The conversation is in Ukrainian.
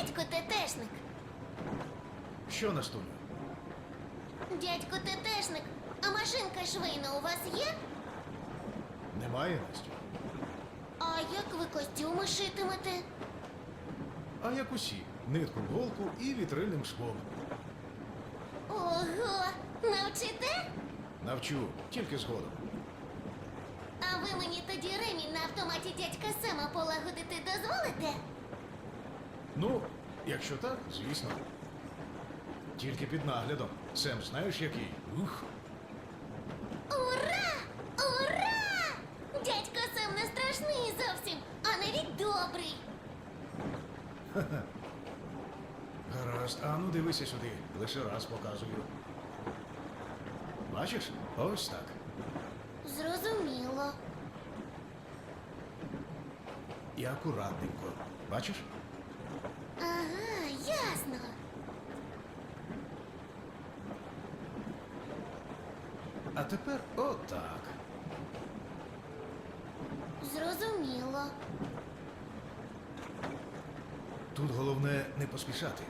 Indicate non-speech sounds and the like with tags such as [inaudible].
Дядько ТТшник, Що на стулі? дядько ТТшник, а машинка швейна у вас є? Немає Настю. А як ви костюми шитимете? А як усі, нитку в голку і вітрильним швом. Ого, навчите? Навчу, тільки згодом. А ви мені тоді ремінь на автоматі дядька Сема полагодити дозволите? Ну, якщо так, звісно. Тільки під наглядом. Сем, знаєш який? Ух. Ура! Ура! Дядько Сем не страшний зовсім, а навіть добрий. [laughs] Гаразд, а ну дивися сюди. Лише раз показую. Бачиш? Ось так. Зрозуміло. І акуратненько. Бачиш? А тепер отак. Зрозуміло. Тут головне не поспішати.